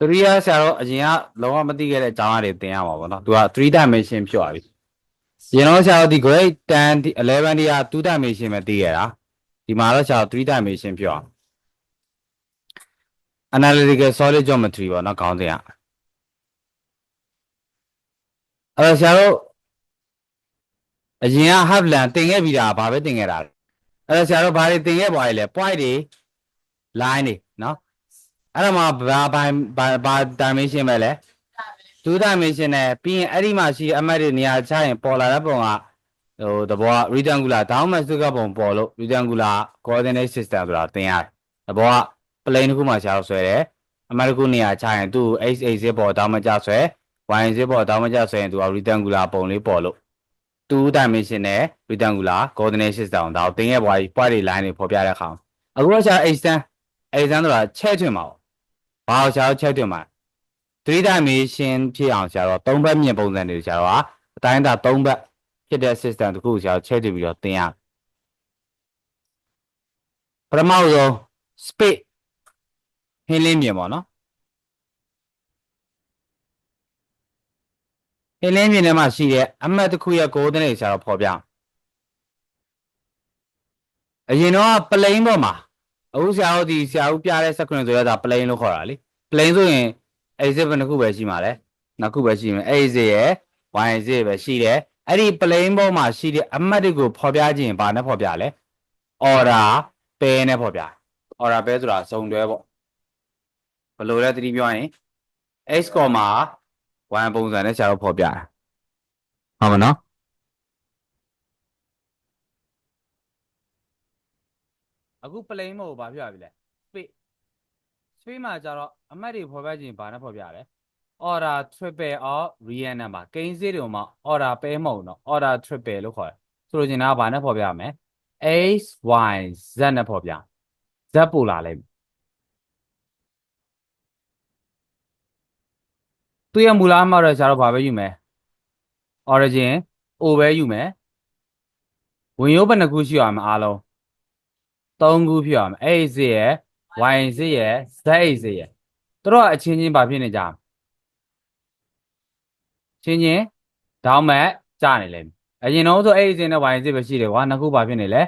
3ရဆရာတော့အရင်ကလုံးဝမသိခဲ့တဲ့အကြောင်းအရာတွေသင်ရမှာပေါ့နော်သူက3 dimension ဖြစ်သွားပြီရင်တော့ဆရာတို့ဒီ grade 10ဒီ11ဒီက2 dimension ပဲသိခဲ့တာဒီမှာတော့ဆရာတို့3 dimension ဖြစ်အောင် analytical solid geometry ပေါ့နော်ခေါင်းစဉ်ကအဲ့တော့ဆရာတို့အရင်က half land သင်ခဲ့ပြီးတာဘာပဲသင်ခဲ့တာလဲအဲ့တော့ဆရာတို့ဘာတွေသင်ခဲ့ပါလဲ point တွေ line တွေနော် အဲ့တော့မှဘာဘာဘာဘာ dimension ပဲလဲ2 dimension နဲ့ပြီးရင်အဲ့ဒီမှာရှိတဲ့အမှတ်တွေနေရာချရင်ပေါ်လာတဲ့ပုံကဟိုသဘောက rectangular ဒေါင်းမစုကပုံပေါ်လို့ rectangular coordinate system ဆိုတာသင်ရတယ်သဘောက plane တစ်ခုမှာရှားဆွဲတယ်အမှတ်တစ်ခုနေရာချရင်သူ့ x x ပေါ်ဒေါင်းမကျဆွဲ y z ပေါ်ဒေါင်းမကျဆွဲရင်သူက rectangular ပုံလေးပေါ်လို့2 dimension နဲ့ rectangular coordinate system ဒါကိုသင်ရဲ့ဘွားကြီး point တွေ line တွေဖော်ပြတဲ့အခါအခုတော့ရှား extend extend ဆိုတာချဲ့ထွင်ပါဦး ဘာလို့ရှားချဲ့ထွင်မှာ3 dimension ဖြစ်အောင်ရှားတော့3ဘက်မြင်ပုံစံတွေရှားတော့အတိုင်းအတာ3ဘက်ဖြစ်တဲ့ system တစ်ခုကိုရှားချဲ့ထွင်ပြီးတော့သင်ရပထမဆုံး space ဟင်းလင်းမြင်ပေါ့နော်ဟင်းလင်းမြင်ထဲမှာရှိတဲ့အမှတ်တစ်ခုရဲ့ coordinate ရှားတော့ဖော်ပြအရင်တော့ plane ပေါ်မှာ အခုဆရာတို့ဒီဆရာတို့ပြတဲ့ sequence ဆိုရတာ plane လို့ခေါ်တာလေ plane ဆိုရင် x ဘယ်နှခုပဲရှိမှာလဲနှစ်ခုပဲရှိမယ် x ရဲ့ y ရဲ့ပဲရှိတယ်အဲ့ဒီ plane ပေါ်မှာရှိတဲ့အမှတ်တွေကိုဖော်ပြခြင်းဘာနဲ့ဖော်ပြလဲ order pair နဲ့ဖော်ပြ order pair ဆိုတာစုံတွဲပေါ့ဘယ်လိုလဲတတိပြောရင် x, y ပုံစံနဲ့ဆရာတို့ဖော်ပြတာဟုတ်မနော် အခု plane မို့ဘာဖြစ်ရပြီလဲ space space မှာကျတော့အမှတ်တွေဖော်ပြခြင်းဘာနဲ့ဖော်ပြလဲ order triple of real number ကိန်းစေးတွေမှာ order pair မဟုတ်တော့ order triple လို့ခေါ်တယ်ဆိုလိုချင်တာကဘာနဲ့ဖော်ပြရမလဲ x y z နဲ့ဖော်ပြ z ပို့လာလိမ့်မယ်သူရဲ့မူလအမှတ်တော့ကျတော့ဘာပဲယူမယ် origin o ပဲယူမယ်ဝင်ရိုးဘယ်နှခုရှိရမလဲအားလုံး ၃ခုဖြစ်ရမယ် x ရဲ့ y ရဲ့ z ရဲ့သူတို့ကအချင်းချင်းဘာဖြစ်နေကြချင်းချင်းဒေါင်းမက်ကြနေလိမ့်မယ်အရင်တော့ဆို x နဲ့ y ပဲရှိတယ်ကွာနှစ်ခုဘာဖြစ်နေလဲ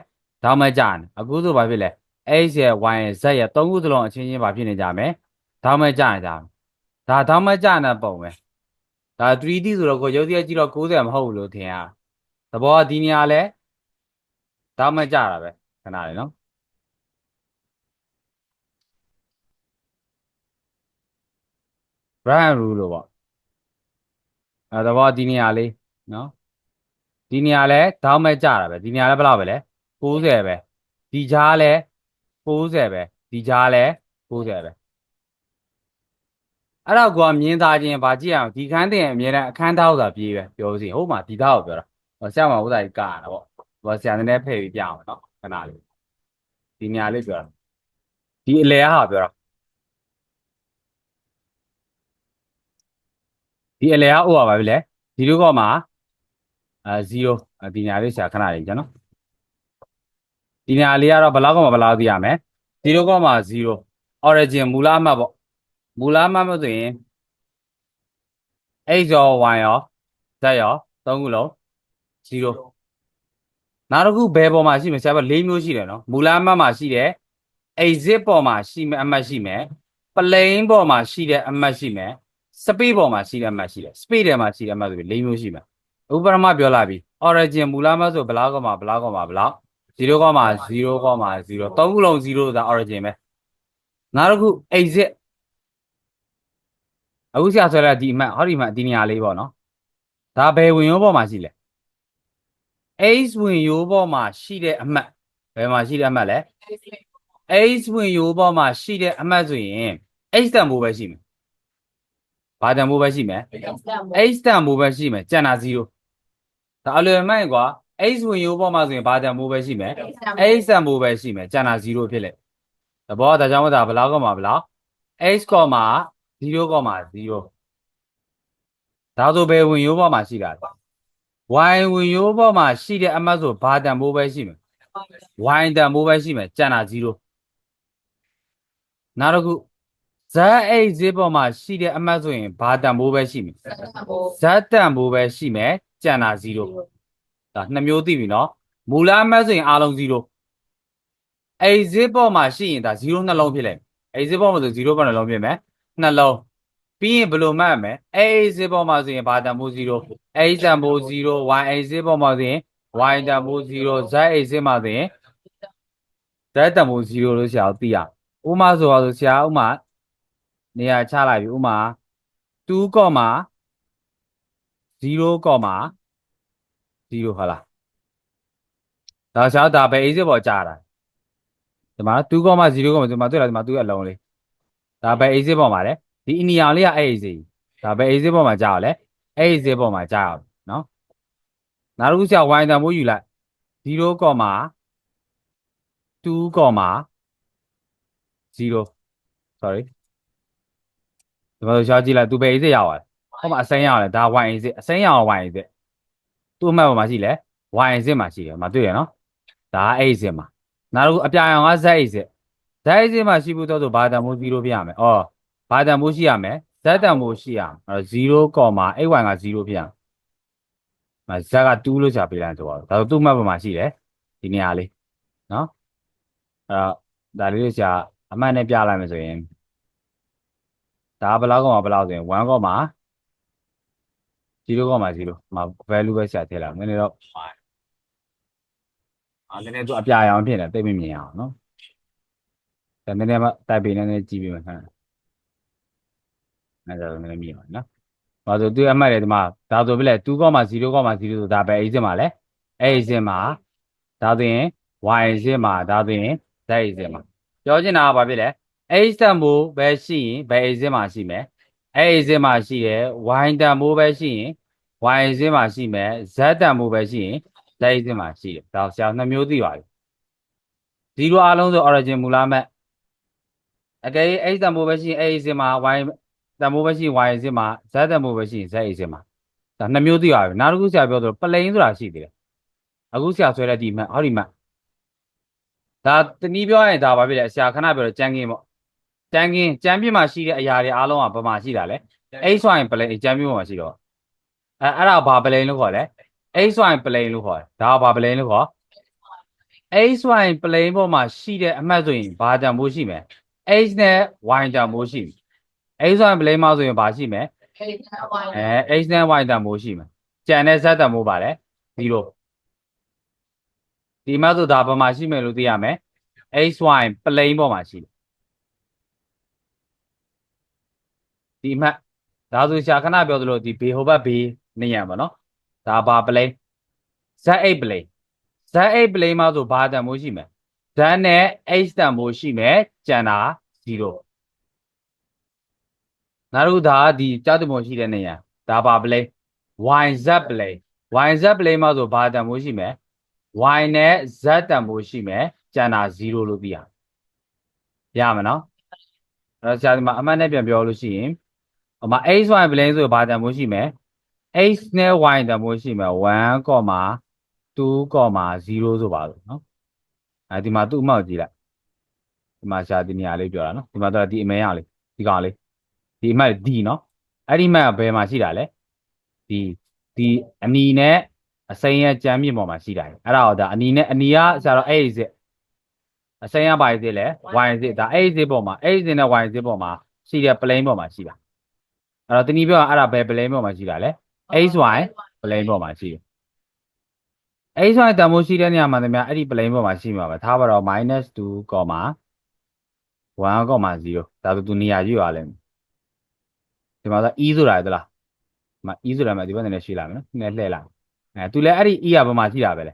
ဒေါင်းမက်ကြနေအခုဆိုဘာဖြစ်လဲ x ရဲ့ y ရဲ့ z ရဲ့သုံးခုသလုံးအချင်းချင်းဘာဖြစ်နေကြမယ်ဒေါင်းမက်ကြနေကြမယ်ဒါဒေါင်းမက်ကြနေပုံပဲဒါ 3D ဆိုတော့ကိုရုပ်တရက်ကြည့်တော့90မဟုတ်ဘူးလို့ထင်ရသဘောကဒီနေရာလဲဒေါင်းမက်ကြတာပဲခဏလေးနော် Brian rule လို့ပေါ့အဲသဘောဒီနေရာလေးနော်ဒီနေရာလဲဒေါင်းမဲ့ကြတာပဲဒီနေရာလဲဘယ်လောက်ပဲလဲ60ပဲဒီကြားလဲ60ပဲဒီကြားလဲ60ပဲအဲ့တော့ကိုကမြင်သားချင်းဗာကြည့်အောင်ဒီခန်းတင်အမြဲတမ်းအခန်းသားဥစ္စာပြေးပဲပြောစီဟုတ်မှာဒီသားကိုပြောတာဟောဆရာမဥစ္စာကြီးကားတာပေါ့ဟောဆရာနည်းနည်းဖယ်ပြီးပြအောင်နော်ခဏလေးဒီနေရာလေးပြောတာဒီအလဲဟာပြောတာ ဒီအလဲဟာဥပါပါပြီလေဒီလိုကောမှာအဲ0ဒီနေရာလေးဆရာခဏလေးကျွန်တော်ဒီနေရာလေးကတော့ဘယ်လောက်ကောမှာဘယ်လောက်သိရမလဲ0ကောမှာ0 origin မူလအမှတ်ပေါ့မူလအမှတ်မဆိုရင် x ရော y ရော z ရောသုံးခုလုံး0နောက်တစ်ခုဘယ်ပေါ်မှာရှိမလဲဆရာက၄မျိုးရှိတယ်နော်မူလအမှတ်မှာရှိတယ် exit ပေါ်မှာရှိမယ်အမှတ်ရှိမယ် plane ပေါ်မှာရှိတဲ့အမှတ်ရှိမယ် space ပေါ်မှာရှိတဲ့အမှတ်ရှိတယ် space ထဲမှာရှိတဲ့အမှတ်ဆိုပြီး၄မျိုးရှိမယ်ဥပမာပြောလာပြီ origin မူလအမှတ်ဆိုဘယ်လောက်ကောမှာဘယ်လောက်ကောမှာဘယ်လောက်0ကောမှာ0ကောမှာ0သုံးခုလုံး0ဆိုတာ origin ပဲနောက်တစ်ခု exit အခုဆရာဆွဲလိုက်ဒီအမှတ်ဟောဒီအမှတ်ဒီနေရာလေးပေါ့နော်ဒါဘယ်ဝင်ရိုးပေါ်မှာရှိလဲ x ဝင်ရိုးပေါ်မှာရှိတဲ့အမှတ်ဘယ်မှာရှိတဲ့အမှတ်လဲ x ဝင်ရိုးပေါ်မှာရှိတဲ့အမှတ်ဆိုရင် x တန်ဖိုးပဲရှိမယ် ဘာတန်ဖိုးပဲရှိမယ် x တန်ဖိုးပဲရှိမယ်ကျန်တာ0ဒါအလွယ်မှန်ကွာ x ဝင်ရိုးပေါ်မှာဆိုရင်ဘာတန်ဖိုးပဲရှိမယ် x တန်ဖိုးပဲရှိမယ်ကျန်တာ0ဖြစ်လေသဘောဒါကြောင့်မို့ဒါဘယ်လောက်ကောမှာဘယ်လောက် x ကောမှာ0ကောမှာ0ဒါဆိုဘယ်ဝင်ရိုးပေါ်မှာရှိတာလဲ y ဝင်ရိုးပေါ်မှာရှိတဲ့အမှတ်ဆိုဘာတန်ဖိုးပဲရှိမယ် y တန်ဖိုးပဲရှိမယ်ကျန်တာ0နောက်တစ်ခု z h ဈေးပေါ်မှာရှိတဲ့အမှတ်ဆိုရင်ဘာတန်ဖိုးပဲရှိမယ်ဆက်ဖို့ z တန်ဖိုးပဲရှိမယ်ကြံတာ0ဒါနှစ်မျိုးသိပြီနော်မူလအမှတ်ဆိုရင်အားလုံး0အဲ့ဈေးပေါ်မှာရှိရင်ဒါ0နှလုံးဖြစ်လိုက်အဲ့ဈေးပေါ်မှာဆို0ပေါ်နှလုံးဖြစ်မယ်နှလုံးပြီးရင်ဘယ်လိုမှတ်ရမလဲအဲ့ဈေးပေါ်မှာဆိုရင်ဘာတန်ဖိုး0အဲ့တန်ဖိုး0 y အဲ့ဈေးပေါ်မှာဆိုရင် y တန်ဖိုး0 z အဲ့ဈေးမှာဆိုရင် z တန်ဖိုး0လို့ဆရာတို့သိရဥမာဆိုတော့ဆရာဥမာ နေရာချလိုက်ပြီဥမာ2ကောမှာ0ကောမှာ0ဟုတ်လားဒါဆရာတို့ဒါပဲ a စစ်ပေါ်ကြားတာဒီမှာ2ကောမှာ0ကောမှာဒီမှာတွေ့လားဒီမှာ2အလုံးလေးဒါပဲ a စစ်ပေါ်မှာလေဒီအနီအောင်လေးက a စစ်ဒါပဲ a စစ်ပေါ်မှာကြားရလဲ a စစ်ပေါ်မှာကြားရအောင်နော်နောက်တစ်ခုဆရာ y တန်ဖိုးယူလိုက်0ကောမှာ2ကောမှာ0 sorry ဒီမှာရှားကြည့်လိုက်သူပဲ a စစ်ရောက်သွားတယ်ဟောမှာအစိမ်းရောက်တယ်ဒါ y a စစ်အစိမ်းရောက် y a စစ်သူ့အမှတ်ပေါ်မှာရှိလဲ y a စစ်မှာရှိတယ်မတွေ့ရနော်ဒါက a စစ်မှာနောက်တစ်ခုအပြာရောင်က z a စစ် z a စစ်မှာရှိဖို့တော့ဆိုဘာတန်ဖိုး0ပြရမယ်ဩဘာတန်ဖိုးရှိရမယ် z တန်ဖိုးရှိရမယ်အဲ့တော့0 8y က0ပြရမယ်မ z က2လို့ရှာပေးလိုက်ဆိုတော့ဒါဆိုသူ့အမှတ်ပေါ်မှာရှိတယ်ဒီနေရာလေးနော်အဲ့တော့ဒါလေးကိုရှာအမှတ်နဲ့ပြလိုက်မယ်ဆိုရင် ဒါဘယ်လောက်ကောမှာဘယ်လောက်ဆိုရင်1ကောမှာ0ကောမှာ0မှာ value ပဲရှာထည့်လိုက်နည်းနည်းတော့အာနည်းနည်းသူအပြာရောင်ဖြစ်နေတိတ်မမြင်အောင်နော်ဒါနည်းနည်းမှတိုက်ပေးနည်းနည်းကြည့်ပေးမယ်ခဏအဲ့ဒါတော့နည်းနည်းမြင်ပါနော်ဘာလို့သူအမှတ်လေဒီမှာဒါဆိုပြလဲ2ကောမှာ0ကောမှာ0ဆိုဒါပဲ a စစ်မှာလဲ a စစ်မှာဒါဆိုရင် y စစ်မှာဒါဆိုရင် z စစ်မှာပြောချင်တာကဘာဖြစ်လဲ a တန်ဖိုးပဲရှိရင်ဘယ် a စစ်မှာရှိမယ် a စစ်မှာရှိတယ် y တန်ဖိုးပဲရှိရင် y စစ်မှာရှိမယ် z တန်ဖိုးပဲရှိရင် z စစ်မှာရှိတယ်ဒါဆရာနှစ်မျိုးသိပါပြီ0အားလုံးဆို origin မူလမဲ့အကယ်၍ a တန်ဖိုးပဲရှိရင် a စစ်မှာ y တန်ဖိုးပဲရှိရင် y စစ်မှာ z တန်ဖိုးပဲရှိရင် z စစ်မှာဒါနှစ်မျိုးသိပါပြီနောက်တစ်ခုဆရာပြောသလို plane ဆိုတာရှိသေးတယ်အခုဆရာဆွဲတဲ့ဒီမှတ်ဟောဒီမှတ်ဒါတနည်းပြောရရင်ဒါဘာဖြစ်လဲဆရာခဏပြောတယ်ကြမ်းကင်းပေါ့ ကြမ်းကင်းကြမ်းပြစ်မှာရှိတဲ့အရာတွေအားလုံးကဘာမှရှိတာလဲ a ဆိုရင် plane ကြမ်းပြစ်မှာရှိတော့အဲအဲ့ဒါဘာ plane လို့ခေါ်လဲ a ဆိုရင် plane လို့ခေါ်တယ်ဒါဘာ plane လို့ခေါ် a ဆိုရင် plane ပေါ်မှာရှိတဲ့အမှတ်ဆိုရင်ဘာတန်ဖိုးရှိမယ် h နဲ့ y တန်ဖိုးရှိပြီ a ဆိုရင် plane မှာဆိုရင်ဘာရှိမယ်ဟဲ့နာဝိုင်းအဲ h နဲ့ y တန်ဖိုးရှိမယ်ကြံတဲ့ z တန်ဖိုးပါလဲ0ဒီမှာဆိုဒါဘာမှာရှိမယ်လို့သိရမယ် h y plane ပေါ်မှာရှိတယ် ဒီမှတ်ဒါဆိုရှာခဏပြောသလိုဒီဘေဟိုဘတ်ဘေးနေရပါတော့ဒါဘာ plane z8 plane z8 plane မှာဆိုဘာတန်ဖိုးရှိမယ် z နဲ့ h တန်ဖိုးရှိမယ်ကြံတာ0နောက်တစ်ခုဒါကဒီကြောက်တပုံရှိတဲ့နေရဒါပါ plane yz plane yz plane မှာဆိုဘာတန်ဖိုးရှိမယ် y နဲ့ z တန်ဖိုးရှိမယ်ကြံတာ0လို့သိရရမယ်နော်အဲ့တော့ဆရာဒီမှာအမှတ်နဲ့ပြန်ပြောလို့ရှိရင် ဟိုမှာ x y plane ဆိုဘာတန်ဖိုးရှိမယ် x နဲ့ y တန်ဖိုးရှိမယ်1 2 0ဆိုပါလို့နော်အဲဒီမှာသူ့အမောက်ကြည့်လိုက်ဒီမှာရှာဒီနေရာလေးပြောတာနော်ဒီမှာတော့ဒီအမဲရလေးဒီကောင်လေးဒီအမတ်ဒီနော်အဲ့ဒီမတ်ကဘယ်မှာရှိတာလဲဒီဒီအနီနဲ့အစိမ်းရဲ့ကြမ်းမြင့်ပေါ်မှာရှိတာလေအဲ့ဒါတော့ဒါအနီနဲ့အနီကဆရာတော့အဲ့ဒီစစ်အစိမ်းကဘာစစ်လဲ y စစ်ဒါအဲ့ဒီစစ်ပေါ်မှာအဲ့ဒီစစ်နဲ့ y စစ်ပေါ်မှာရှိတဲ့ plane ပေါ်မှာရှိတာ အဲ့တော့တနည်းပြောရင်အဲ့ဒါဘယ် plane ပေါ်မှာရှိတာလဲ xy plane ပေါ်မှာရှိတယ် xy တန်ဖိုးရှိတဲ့နေရာမှာတည်းများအဲ့ဒီ plane ပေါ်မှာရှိမှာပဲထားပါတော့ -2, 1, 0ဒါဆိုသူနေရာရွေ့သွားလိမ့်မယ်ဒီမှာဆို e ဆိုတာလေသလားဒီမှာ e ဆိုတာမှဒီဘက်နေနဲ့ရှိလာမယ်နော်နည်းလှည့်လာအဲသူလည်းအဲ့ဒီ e ကဘာမှရှိတာပဲလေ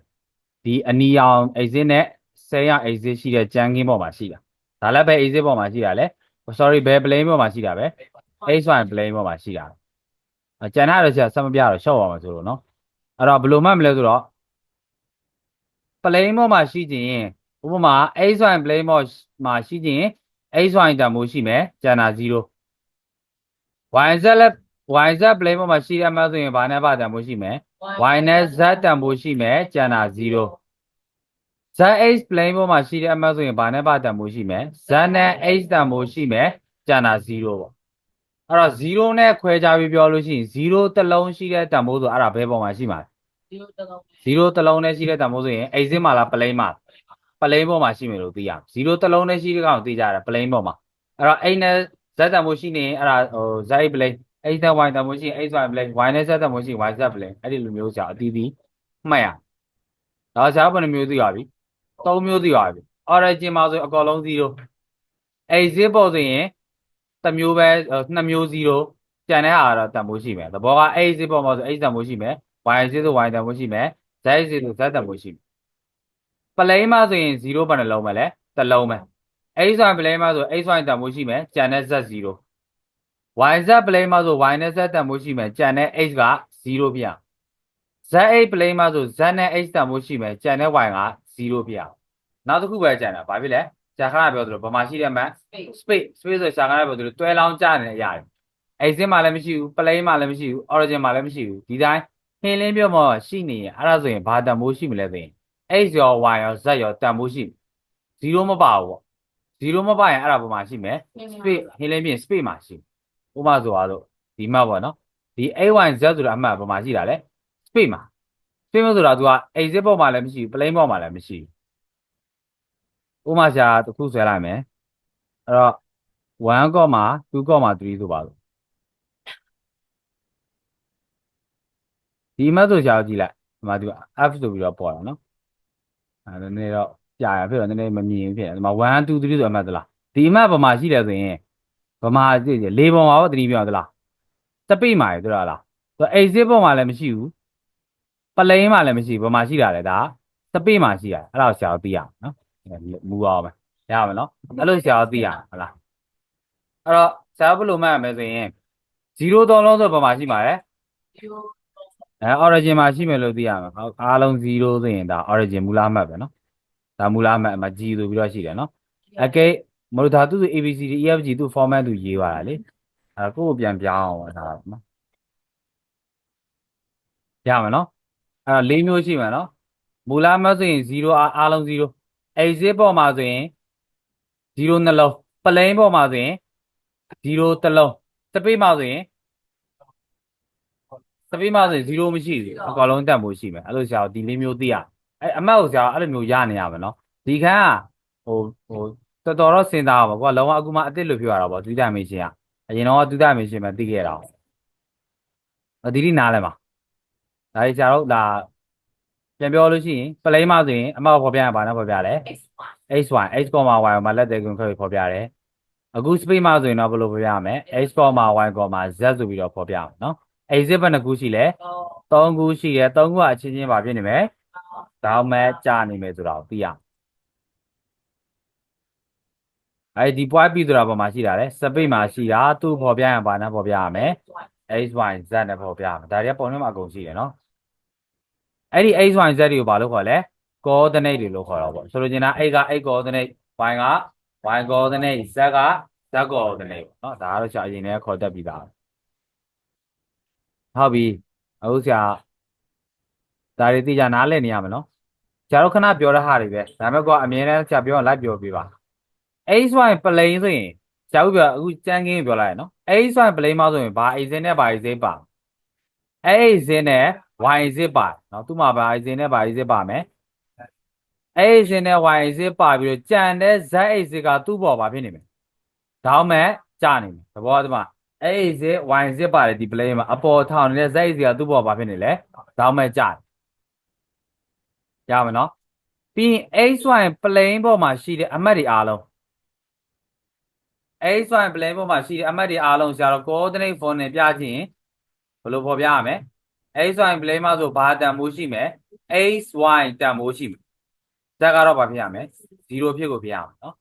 ဒီအနီရောင် exit နဲ့ဆယ်ရောင် exit ရှိတဲ့ကြမ်းကင်းပေါ်မှာရှိတာဒါလည်းပဲ exit ပေါ်မှာရှိတာလေ sorry ဘယ် plane ပေါ်မှာရှိတာပဲ xy plane ပေါ်မှာရှိတာအကျန်တာတော့ဆရာဆက်မပြတော့ရှော့ပါမှာဆိုလို့နော်အဲ့တော့ဘယ်လိုမှမလဲဆိုတော့ plane ပေါ်မှာရှိခြင်းဥပမာ xy plane ပေါ်မှာရှိခြင်း xy တန်ဖိုးရှိမယ်ကျန်တာ0 yz လည်း yz plane ပေါ်မှာရှိတဲ့အမှတ်ဆိုရင်ဘာနဲ့ဘာတန်ဖိုးရှိမယ် y နဲ့ z တန်ဖိုးရှိမယ်ကျန်တာ0 zh plane ပေါ်မှာရှိတဲ့အမှတ်ဆိုရင်ဘာနဲ့ဘာတန်ဖိုးရှိမယ် z နဲ့ h တန်ဖိုးရှိမယ်ကျန်တာ0ပေါ့ အဲ့တော့0နဲ့ခွဲခြားပြီးပြောလို့ရှိရင်0တစ်လုံးရှိတဲ့တန်ဖိုးဆိုအဲ့ဒါဘယ်ပေါ်မှာရှိမှာလဲဒီလိုတစ်လုံး0တစ်လုံးနဲ့ရှိတဲ့တန်ဖိုးဆိုရင်အိတ်စင်းမှာလားပလိန်းမှာပလိန်းပေါ်မှာရှိမယ်လို့သိရအောင်0တစ်လုံးနဲ့ရှိတဲ့ကောင်သိကြတယ်ပလိန်းပေါ်မှာအဲ့တော့အိတ်နဲ့ z တန်ဖိုးရှိနေရင်အဲ့ဒါဟို z ပလိန်း x နဲ့ y တန်ဖိုးရှိရင် x y ပလိန်း y နဲ့ z တန်ဖိုးရှိရင် y z ပလိန်းအဲ့ဒီလိုမျိုးဆရာအတီးတီးမှတ်ရတော့ဆရာဘယ်နှမျိုးသိရပြီ3မျိုးသိရပြီ origin မှာဆိုရင်အကောင်လုံး0 exit ပေါ်ဆိုရင် တစ်မျိုးပဲ2မျိုး0ကျန်တဲ့ဟာကတော့တန်ဖိုးရှိမယ်သဘောက exit ပေါ်မှာဆို x တန်ဖိုးရှိမယ် y exit ဆို y တန်ဖိုးရှိမယ် z exit ဆို z တန်ဖိုးရှိမယ်ပလိန်းမှာဆိုရင်0ဘယ်နှလုံးပဲလဲတစ်လုံးပဲ x y ပလိန်းမှာဆို x y တန်ဖိုးရှိမယ်ကျန်တဲ့ z 0 y z ပလိန်းမှာဆို y နဲ့ z တန်ဖိုးရှိမယ်ကျန်တဲ့ x က0ပြအောင် z 8 ပလိန်းမှာဆို z နဲ့ x တန်ဖိုးရှိမယ်ကျန်တဲ့ y က0ပြအောင်နောက်တစ်ခုပဲကျန်တာဘာဖြစ်လဲဆ ရာခဏပြောသလိုဗမာရှိတဲ့မှတ် space space space ဆိုရှာခဏပြောသလိုတွဲလောင်းကြနေတဲ့အရာတွေ exit မှာလည်းမရှိဘူး plane မှာလည်းမရှိဘူး origin မှာလည်းမရှိဘူးဒီတိုင်းဟင်းလင်းပြောမှရှိနေရင်အဲ့ဒါဆိုရင်ဘာတန်ဖိုးရှိမလဲဆိုရင် x ရော y ရော z ရောတန်ဖိုးရှိ0မပါဘူးပေါ့0မပါရင်အဲ့ဒါဘာမှရှိမယ် space ဟင်းလင်းပြင် space မှာရှိဥပမာဆိုတော့ဒီမှတ်ပေါ့နော်ဒီ a y z ဆိုတာအမှတ်ဘာမှရှိတာလဲ space မှာ space မှာဆိုတာ तू က exit ပေါ်မှာလည်းမရှိဘူး plane ပေါ်မှာလည်းမရှိဘူး ဥပမာရှာတစ်ခုဆွဲလိုက်မယ်အဲ့တော့1 comma 2 comma 3ဆိုပါလို့ဒီမှတ်ဆိုရှာကြည့်လိုက်ဒီမှာ तू f ဆိုပြီးတော့ပေါ်တာနော်အဲ့ဒါနည်းတော့ကြာရဖြစ်တော့နည်းနည်းမမြင်ဘူးဖြစ်တယ်ဒီမှာ1 2 3ဆိုအမှတ်သလားဒီအမှတ်ဘာမှရှိတယ်ဆိုရင်ဘာမှကြည့်လေပုံမှာရောတတိပြောသလားစပိတ်မှာရတွေ့လားသူ exit ပုံမှာလည်းမရှိဘူးပလိန်းမှာလည်းမရှိဘူးဘာမှရှိတာလဲဒါစပိတ်မှာရှိတာအဲ့ဒါကိုရှာသိရအောင်နော် မူအောင်မယ်ရမယ်နော်အဲ့လိုရှာသိရအောင်ဟုတ်လားအဲ့တော့ရှာဘယ်လိုမှတ်ရမလဲဆိုရင်0သုံးလုံးဆိုဘာမှရှိမှာလဲဒီလိုအဲ origin မှာရှိမယ်လို့သိရမှာဟုတ်အားလုံး0ဆိုရင်ဒါ origin မူလအမှတ်ပဲနော်ဒါမူလအမှတ်အမှ G ဆိုပြီးတော့ရှိတယ်နော်အကဲမလို့ဒါသူဆို ABCD EFG သူ format သူရေးပါတာလေအဲကိုယ့်ကိုပြန်ပြောင်းအောင်ဒါနော်ရမယ်နော်အဲ့တော့၄မျိုးရှိမယ်နော်မူလအမှတ်ဆိုရင်0အားအားလုံး0 exit ပေါ်မှာဆိုရင်0နှလုံး plane ပေါ်မှာဆိုရင်0တစ်လုံး space မှာဆိုရင်စပိမဆိုရင်0မရှိဘူးအကောင်လုံးတက်ဖို့ရှိမယ်အဲ့လိုဆရာဒီလေးမျိုးသိရအဲ့အမတ်ကိုဆရာအဲ့လိုမျိုးရနေရမယ်နော်ဒီခန်းကဟိုဟိုတော်တော်တော့စဉ်းစားပါကွာလုံးဝအခုမှအစ်စ်လို့ပြောရတာပေါ့သူတိုင်မရှင်ကအရင်တော့သူတိုင်မရှင်ပဲသိခဲ့တာအဒီဒီနားလဲမှာဒါကြီးဆရာတို့ဒါ ပြန်ပြောလို့ရှိရင်ပလိမ့်မဆိုရင်အမတ်ကိုဖော်ပြရပါနော်ဖော်ပြတယ် x x y x, y မှာလက်သေးကွန်ခွဲဖော်ပြတယ်အခု space မှာဆိုရင်တော့ဘယ်လိုဖော်ပြရမလဲ x, y, z ဆိုပြီးတော့ဖော်ပြရမယ်နော် exit ဘယ်နှခုရှိလဲတော့၃ခုရှိတယ်၃ခုကအချင်းချင်းပါဖြစ်နေမယ်ဒါမှမဲ့ကြာနေမယ်ဆိုတာကိုသိရအဲဒီ point b ဆိုတာဘာမှရှိတာလဲစပိတ်မှာရှိတာသူ့ပေါ်ပြရင်ဘာနဲ့ပေါ်ပြရမလဲ x y z နဲ့ပေါ်ပြရမယ်ဒါတွေကပုံထဲမှာအကုန်ရှိတယ်နော် အဲ့ဒီ x y z တွေကိုဘာလို့ခေါ်လဲ coordinate တွေလို့ခေါ်တော့ပေါ့ဆိုလိုချင်တာ x က x coordinate y က y coordinate z က z coordinate ပေါ့နော်ဒါကတော့ရှာအရင်တည်းခေါ်တတ်ပြီးသားဟုတ်ပြီအခုဆရာဒါတွေသိကြနားလည်နေရမယ်နော်ဆရာတို့ခဏပြောတဲ့ဟာတွေပဲဒါပေမဲ့ကအမြဲတမ်းဆရာပြောရင်လိုက်ပြောပေးပါ xy plane ဆိုရင်ဆရာတို့ပြောအခုကြမ်းကင်းပြောလိုက်ရနော် xy plane မှာဆိုရင်ဘာ x နဲ့ဘာ x ပါ x နဲ့ y ပါနော်သူ့မှာဘာ x နဲ့ဘာ x ပါမယ် x နဲ့ y ပါပြီးတော့ကြံတဲ့ z x ကသူ့ပေါ်ပါဖြစ်နေမယ်ဒါမှမဟုတ်ကြာနေမယ်သဘောတမ x y ပါတယ်ဒီ plane မှာအပေါ်ထောင်နေတဲ့ z x ကသူ့ပေါ်ပါဖြစ်နေလဲဒါမှမဟုတ်ကြာတယ်ရမယ်နော်ပြီးရင် xy plane ပေါ်မှာရှိတဲ့အမှတ်တွေအားလုံး xy plane ပေါ်မှာရှိတဲ့အမှတ်တွေအားလုံးဆရာတို့ coordinate form နဲ့ပြချင်ဘယ်လိုဖော်ပြရမလဲ xy plane မှာဆိုဘာတန်ဖိုးရှိမယ် xy တန်ဖိုးရှိမယ်ဇက်ကတော့ဘာဖြစ်ရမလဲ0ဖြစ်ကိုဖြစ်ရမယ်နော်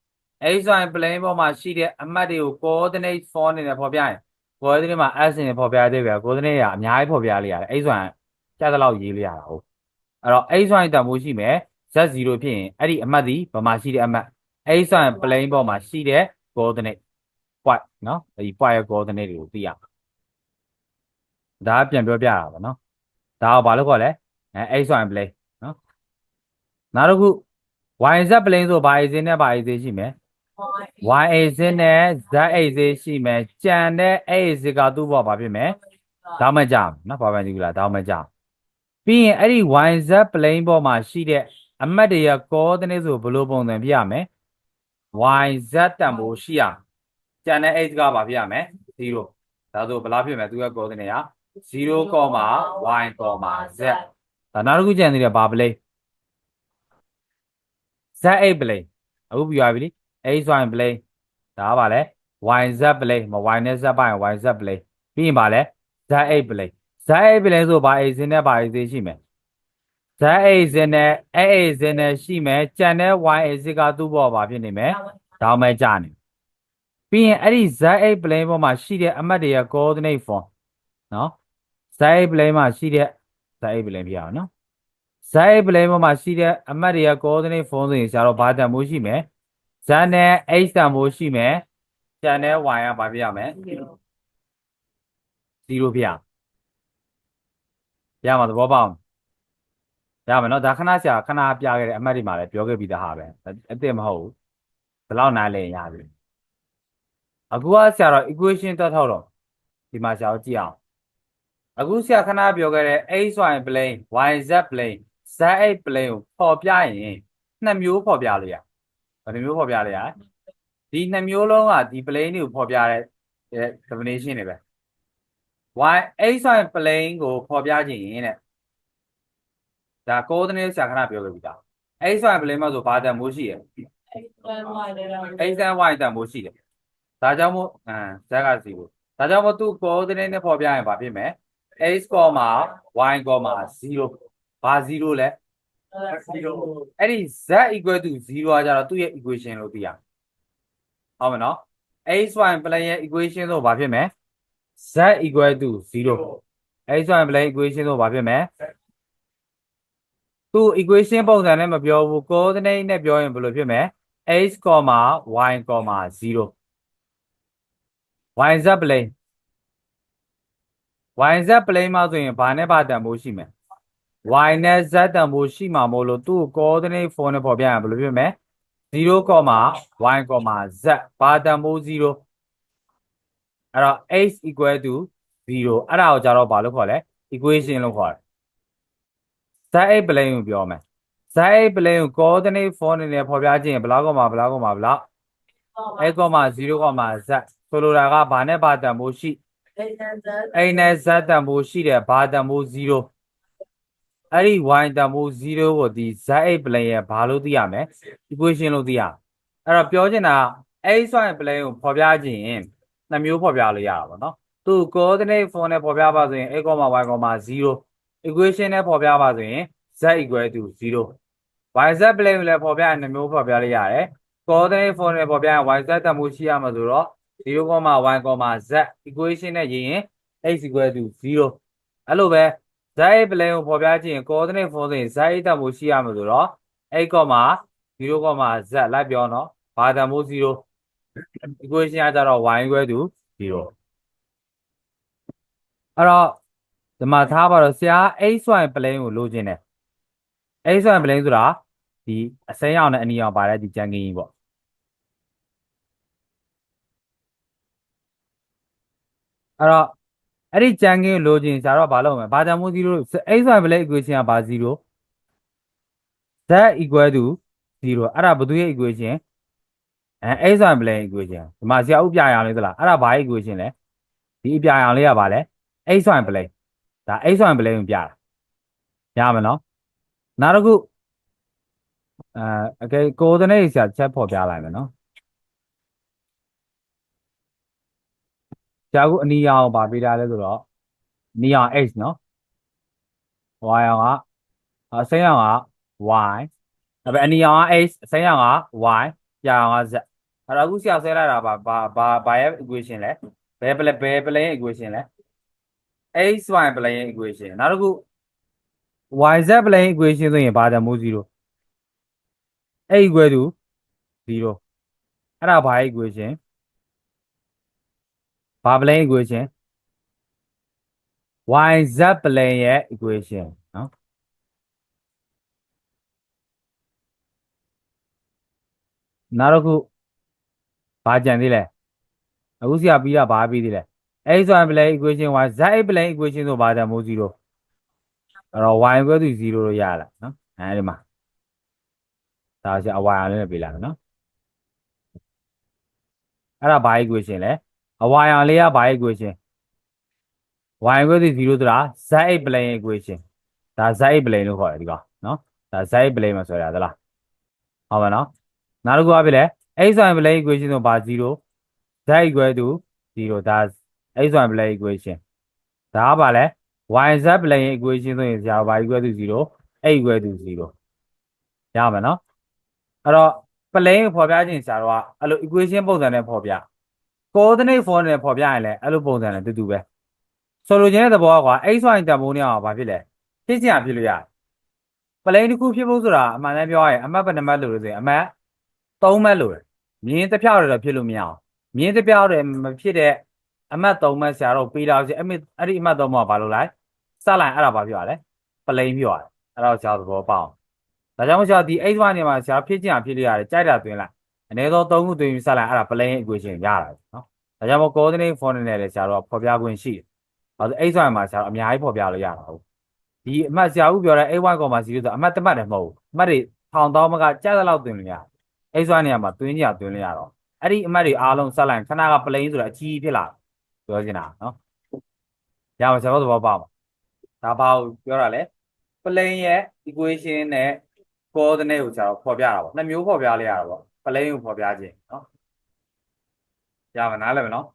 xy plane ပေါ်မှာရှိတဲ့အမှတ်တွေကို coordinate form နဲ့ဖော်ပြရင် coordinate မှာ s နဲ့ဖော်ပြသေးပဲ coordinate ကအများကြီးဖော်ပြလိုက်ရတယ် xy ကြားတဲ့လောက်ရေးလိုက်ရတာဟုတ်အဲ့တော့ x y တန်ဖိုးရှိမယ် z 0 ဖြစ်ရင်အဲ့ဒီအမှတ်ဒီဘာမှရှိတဲ့အမှတ် x y plane ပေါ်မှာရှိတဲ့ coordinate point နော်ဒီ point ရဲ့ coordinate တွေကိုသိရမှာဒါကပြန်ပြောပြတာပါနော် ဒါကဘာလို့ခေါ်လဲအဲ xy plane နော်နောက်တစ်ခု y z plane ဆိုဘာ y ဈေးနဲ့ဘာ y ဈေးရှိမလဲ y a ဈေးနဲ့ z a ဈေးရှိမယ်ကြံတဲ့ a ဈေးကသူ့ဘောဘာဖြစ်မလဲဒါမှကြနော်ဘာမှကြည့်လားဒါမှကြပြီးရင်အဲ့ဒီ y z plane ပေါ်မှာရှိတဲ့အမတ်တရကောတနည်းဆိုဘယ်လိုပုံစံပြရမလဲ y z တန်ဖိုးရှိရကြံတဲ့ a ဈေးကဘာဖြစ်ရမလဲ0ဒါဆိုဘယ်လားဖြစ်မလဲသူကကောတနည်းက 0,y,z ဒါနောက်တစ်ခုကြံသေးတယ်ဗာပလိန် z8 ပလိန်အခုပြရပြီလေ xy ပလိန်ဒါကဗာလဲ yz ပလိန်မ y နဲ့ z ပိုင်း yz ပလိန်ပြီးရင်ဗာလဲ z8 ပလိန် z8 ပလိန်ဆိုဗာ a ဇင်းနဲ့ဗာ a ဇင်းရှိမယ် z8 ဇင်းနဲ့ a ဇင်းနဲ့ရှိမယ်ကြံတဲ့ y a ဇင်းကသူ့ဘောဗာဖြစ်နေမယ်ဒါမှမကြနေပြီးရင်အဲ့ဒီ z8 ပလိန်ပေါ်မှာရှိတဲ့အမှတ်တွေက coordinate form နော် z8 plane မှာရှိတဲ့ z8 plane ပြရအောင်နော် z8 plane ပေါ်မှာရှိတဲ့အမှတ်တွေရဲ့ coordinate form ဆိုရင်ဆရာတော့ဘာတန်ဖိုးရှိမယ် z နဲ့ h တန်ဖိုးရှိမယ်ကျန်တဲ့ y ကဘာပြရမယ်0ပြရရမှာသဘောပေါက်ရမယ်နော်ဒါခဏဆရာခဏပြခဲ့တဲ့အမှတ်တွေမှာလည်းပြောခဲ့ပြီးသားဟာပဲအစ်စ်မဟုတ်ဘူးဘယ်လောက်နားလည်ရပြီအခုကဆရာတော့ equation တက်ထောက်တော့ဒီမှာဆရာတို့ကြည့်အောင် အခုဆရာခဏပြောခဲ့တဲ့ x y plane y z plane z 8 plane ကိုပေါ်ပြရင်နှစ်မျိုးပေါ်ပြလို့ရဘယ်နှမျိုးပေါ်ပြလို့ရဒီနှစ်မျိုးလုံးကဒီ plane တွေကိုပေါ်ပြတဲ့ definition တွေပဲ y x y plane ကိုပေါ်ပြခြင်းရင်တဲ့ဒါ coordinate ဆရာခဏပြောခဲ့ပြီဒါ x y plane မှာဆိုဘာတန်မိုးရှိရ x and y တန်မိုးရှိတယ်ဒါကြောင့်မို့အမ် z က0ဒါကြောင့်မို့သူ coordinate နဲ့ပေါ်ပြရင်ဘာဖြစ်မလဲ x, y, 0ဘာ0လဲအဲ့ဒီ z equal to 0ကကြတော့သူ့ရဲ့ equation လို့သိရဟုတ်မယ်နော် x y plane ရဲ့ equation ဆိုဘာဖြစ်မလဲ z equal to 0 x y plane equation ဆိုဘာဖြစ်မလဲသူ equation ပုံစံနဲ့မပြောဘူး coordinate နဲ့ပြောရင်ဘယ်လိုဖြစ်မလဲ x, y, 0 yz plane yz plane မှာဆိုရင်ဘာနဲ့ဘာတန်ဖိုးရှိမလဲ y နဲ့ z တန်ဖိုးရှိမှာမို့လို့သူ့ coordinate form နဲ့ပေါ်ပြရင်ဘယ်လိုဖြစ်မလဲ0 y, z ဘာတန်ဖိုး0အဲ့တော့ x equal to 0အဲ့ဒါကိုကြတော့ဘာလို့ခေါ်လဲ equation လို့ခေါ်တယ် z8 plane ကိုပြောမယ် z8 plane ကို coordinate form နဲ့ပေါ်ပြခြင်းဘယ်လောက်ကောမှာဘယ်လောက်ကောမှာဘယ်လောက် x, 0, z ဆိုလိုတာကဘာနဲ့ဘာတန်ဖိုးရှိ a နဲ့ z တန်ဖိုးရှိတယ်ဘာတန်ဖိုး0အဲ့ဒီ y တန်ဖိုး0ကိုဒီ z8 plane ရဲ့ဘာလို့သိရမလဲ equation လို့သိရအဲ့တော့ပြောချင်တာ x y plane ကိုဖော်ပြခြင်းနှစ်မျိုးဖော်ပြလို့ရတာပေါ့နော်သူ coordinate form နဲ့ဖော်ပြပါဆိုရင် a, y, 0 equation နဲ့ဖော်ပြပါဆိုရင် z equal to 0 yz plane ကိုလည်းဖော်ပြရင်နှစ်မျိုးဖော်ပြလို့ရတယ် coordinate form နဲ့ဖော်ပြရင် yz တန်ဖိုးရှိရမှာဆိုတော့ 0, y, z equation နဲ့ရေးရင် x equal to 0အဲ့လိုပဲ z plane ကိုဖော်ပြခြင်း coordinate form ဆိုရင် z တန်ဖိုးရှိရမှာဆိုတော့ x, 0, z လိုက်ပြောနော်ဘာတန်ဖိုး0 equation ကကြတော့ y equal to 0အဲ့တော့ဒီမှာထားပါတော့ဆရာ x y plane ကိုလိုချင်တယ် x y plane ဆိုတာဒီအစိမ်းရောင်နဲ့အနီရောင်ပါတဲ့ဒီကြံကင်းကြီးပေါ့ အဲ့တော့အဲ့ဒီကြံကင်းလိုချင်ဆရာတော့ဘာလုပ်မလဲဘာတန်ဖိုး0 x y plane equation ကဘာ0 z equal to 0အဲ့ဒါဘယ်သူရဲ့ equation အဲ x y plane equation ဒီမှာဆရာဥပြရအောင်လေးသလားအဲ့ဒါဘာ equation လဲဒီအပြရအောင်လေးကဘာလဲ x y plane ဒါ x y plane ကိုပြတာရမယ်နော်နောက်တစ်ခုအဲအကယ် coordinate ဆရာချက်ဖော်ပြလိုက်မယ်နော် ရာကအနီရောင်ပါပေးထားလဲဆိုတော့နီရောင် x နော် y ရောင်ကအစိမ်းရောင်က y ဒါပေမဲ့အနီရောင်က x အစိမ်းရောင်က y ပြာရောင်က z အဲ့တော့အခုဆရာဆွဲလိုက်တာပါဘာဘာဘာရဲ့ equation လဲဘယ် plane ဘယ် plane equation လဲ x y plane equation နောက်တစ်ခု y z plane equation ဆိုရင်ဘာတန်မိုး0 a equal to 0အဲ့ဒါဘာ equation ဘာ plane equation y z plane ရဲ့ equation နော်နောက်တစ်ခုဘာကြံသေးလဲအခုစီကပြီးတာဘာပြီးသေးလဲ x y plane equation y z plane equation ဆိုဘာတန်မိုး0အဲ့တော့ y ကွဲသူ0လို့ရလာနော်အဲဒီမှာဒါဆိုအ y အောင်လေးနဲ့ပေးလိုက်မယ်နော်အဲ့ဒါဘာ equation လဲ အ y အောင်လေးကဘာ equation y ကွဲသူ0ဆိုတာ z plane equation ဒါ z plane လို့ခေါ်တယ်ဒီကောင်နော်ဒါ z plane မှာဆိုရသလားဟုတ်ပါနော်နောက်တစ်ခုကပြလဲ x y plane equation ဆိုဘာ0 z equal to 0ဒါ x y plane equation ဒါကဘာလဲ y z plane equation ဆိုရင်ဆရာ y equal to 0 x equal to 0ရမယ်နော်အဲ့တော့ plane ကိုဖော်ပြခြင်းဆရာတို့ကအဲ့လို equation ပုံစံနဲ့ဖော်ပြ coordinate form နဲ့ဖော်ပြရင်လည်းအဲ့လိုပုံစံနဲ့တူတူပဲဆိုလိုချင်တဲ့သဘောကကွာ x y တန်ဖိုးနဲ့ကဘာဖြစ်လဲဖြစ်ချင်ဖြစ်လို့ရတယ် plane တစ်ခုဖြစ်ဖို့ဆိုတာအမှန်တမ်းပြောရရင်အမှတ်ဘယ်နှမှတ်လို့လဲဆိုရင်အမှတ်3မှတ်လို့တယ်မြင်းတစ်ဖြောက်ရတော့ဖြစ်လို့မရအောင်မြင်းတစ်ဖြောက်တယ်မဖြစ်တဲ့အမှတ်3မှတ်ဆရာတော့ပေးတော့စီအမှတ်အဲ့ဒီအမှတ်3မှတ်ဘာလို့လိုက်စလိုက်အဲ့ဒါဘာပြောရလဲပလိန်ပြောရတယ်အဲ့တော့ဆရာသဘောပေါက်အောင်ဒါကြောင့်မို့ဆရာဒီ x1 နေမှာဆရာဖြစ်ချင်အောင်ဖြစ်လို့ရတယ်ကြိုက်တာသွင်းလိုက် အနည်းဆုံး3ခုသွင်းပြီးစလိုက်အဲ့ဒါပလိန် equation ရတာနော်ဒါကြောင့်မို့ coordinate form နဲ့လည်းဆရာတော့ဖော်ပြခွင့်ရှိတယ်ဘာလို့ x1 မှာဆရာတော့အများကြီးဖော်ပြလို့ရတာဟုတ်ဒီအမှတ်ဆရာဦးပြောတဲ့ x1 ကောမှာ0ဆိုအမှတ်တစ်မှတ်တည်းမဟုတ်ဘူးအမှတ်တွေထောင်တောင်းမကကြက်တဲ့လောက်သွင်းလို့ရတယ် x1 နေရာမှာသွင်းကြသွင်းလို့ရတော့အဲ့ဒီအမှတ်တွေအားလုံးဆက်လိုက်ခဏကပလိန်ဆိုတာအကြီးဖြစ်လာတယ်ပြောချင်တာနော်ရအောင်ကျွန်တော်သဘောပေါက်ပါဒါပါကိုပြောတာလေ plane ရဲ့ equation နဲ့ coordinate ကိုကျွန်တော်ဖော်ပြတာပေါ့နှစ်မျိုးဖော်ပြလိုက်ရတာပေါ့ plane ကိုဖော်ပြခြင်းနော်ရပါနားလည်မနော်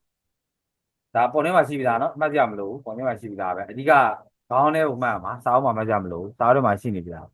ဒါပုံထဲမှာရှိပြီသားနော်မှတ်ကြမလို့ပုံထဲမှာရှိပြီသားပဲအဓိကခေါင်းထဲကိုမှတ်မှာစာအုပ်မှာမှတ်ကြမလို့စာအုပ်ထဲမှာရှိနေပြီသား